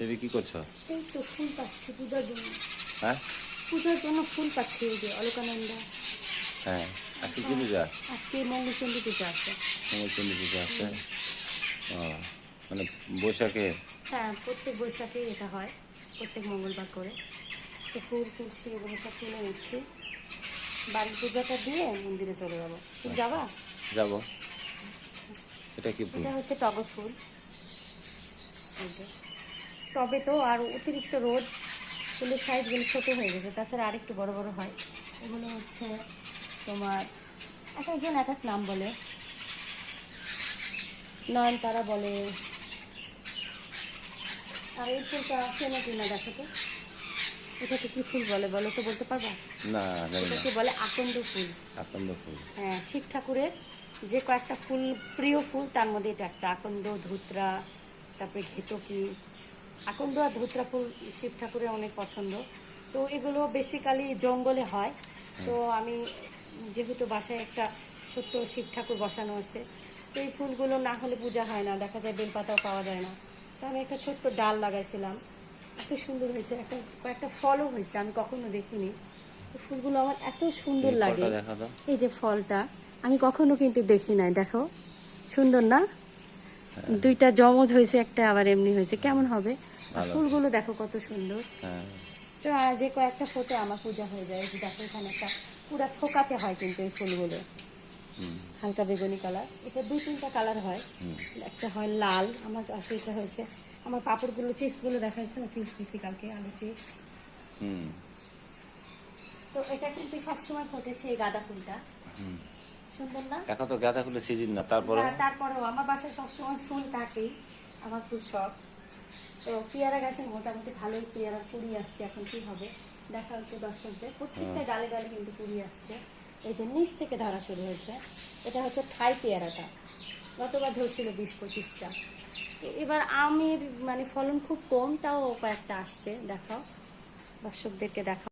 তুমি কি করছ? এই তো ফুল পাচ্ছি পূজার জন্য। হ্যাঁ? পূজার জন্য ফুল পাচ্ছি এই যে অলকানন্দা। হ্যাঁ আজকে কি পূজা? আজকে মঙ্গলচন্ডী পূজা আছে। মঙ্গলচন্ডী পূজা আছে? ও মানে বৈশাখে? হ্যাঁ প্রত্যেক বৈশাখে এটা হয় প্রত্যেক মঙ্গলবার করে। তো ফুল তুলসী এগুলো সব তুলে নিচ্ছি বাড়ির পূজাটা দিয়ে মন্দিরে চলে যাব। তুমি যাবা? যাব। এটা কি ফুল? এটা হচ্ছে টগর ফুল। এই যে। টবে তো আর অতিরিক্ত রোদ ফুলের সাইজগুলো ছোটো হয়ে গেছে তাছাড়া আরেকটু বড় বড় হয়। এগুলো হচ্ছে তোমার এক একজন এক এক নাম বলে। নয়নতারা বলে। আর এই ফুলটা চেনা কিনা দেখো তো? এটাকে কি ফুল বলে বলো তো বলতে পারবা? না। এটাকে বলে আকন্দ ফুল। আকন্দ ফুল। হ্যাঁ শিব ঠাকুরের যে কয়েকটা ফুল প্রিয় ফুল তার মধ্যে এটা একটা আকন্দ ধুতরা তারপরে ঘেতকি আকন্দ আর ধুতরা ফুল শিব ঠাকুরের অনেক পছন্দ। তো এগুলো বেসিক্যালি জঙ্গলে হয়। তো আমি যেহেতু বাসায় একটা ছোট্ট শিব ঠাকুর বসানো আছে তো এই ফুলগুলো না হলে পূজা হয় না দেখা যায় বেলপাতাও পাওয়া যায় না। তো আমি একটা ছোট্ট ডাল লাগাইছিলাম। এত সুন্দর হয়েছে একটা কয়েকটা ফলও হয়েছে আমি কখনো দেখিনি। তো ফুলগুলো আমার এত সুন্দর লাগে। এই যে ফলটা আমি কখনো কিন্তু দেখি নাই দেখো। সুন্দর না? দুইটা জমজ হয়েছে একটা আবার এমনি হয়েছে। কেমন হবে। ফুলগুলো দেখো কত সুন্দর। হ্যাঁ। তো যে কয়েকটা ফোটে আমার পূজা হয়ে যায় দেখো এখানে একটা পুরা থোকাতে হয় কিন্তু এই ফুলগুলো। হালকা বেগুনি কালার। এটা দুই তিনটা কালার হয়। একটা হয় লাল আমার কাছে এটা হয়েছে। আমার পাপড়গুলো চিপসগুলো দেখা যাচ্ছে না চিপস দিছি কালকে আলু চিপস। তো এটা কিন্তু সবসময় ফোটে সেই গাঁদা ফুলটা। সুন্দর না? এখন তো গাঁদা ফুলের সিজন না তারপরে তারপরেও। আমার বাসায় সবসময় ফুল থাকেই। আমার খুব শখ। তো পেয়ারা গাছের মোটামুটি ভালোই পেয়ারা কুড়ি আসছে এখন কি হবে? দেখা হচ্ছে দর্শকদের। প্রত্যেকটা গালে গালে কিন্তু কুড়ি আসছে। এই যে নিচ থেকে ধরা শুরু হয়েছে এটা হচ্ছে থাই পেয়ারাটা। গতবার ধরছিল বিশ পঁচিশটা। তো এবার আমের মানে ফলন খুব কম তাও কয়েকটা আসছে দেখাও। দর্শকদেরকে দেখা